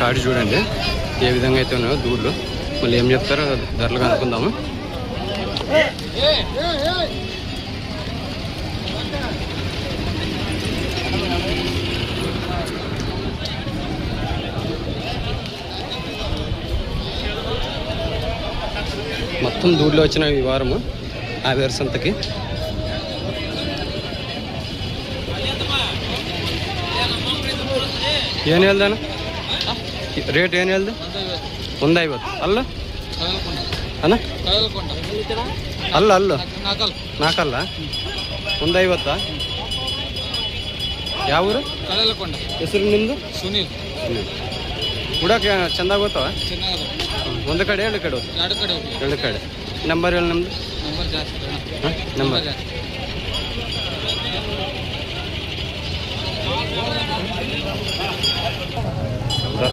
కాడి చూడండి ఏ విధంగా అయితే ఉన్నాయో దూడలు మళ్ళీ ఏం చెప్తారో ధరలు కనుక్కుందాము. మొత్తం దూడ్లో వచ్చిన ఈ వారము ఆ వేరుసంతకి. ఏం వెళ్దాను ರೇಟ್ ಏನು ಹೇಳ್ದೆ? ಒಂದು ಐವತ್ತು ಅಲ್ಲ? ಅಣ್ಣ? ಅಲ್ಲ ಅಲ್ಲ. ನಾಲ್ಕಲ್ಲ ಒಂದು ಐವತ್ತಾ ಯಾವ ಊರು? ಹೆಸರು ನಿಮ್ಮದು ಸುನೀಲ್. ಉಡಕ್ಕೆ ಚಂದ ಗೊತ್ತವ ಒಂದು ಕಡೆ ಎರಡು ಕಡೆ ಎರಡು ಕಡೆ ಹೋಗಿ ಎರಡು ಕಡೆ. ನಂಬರ್ ಹೇಳಿ ನಮ್ಮದು ನಂಬರ್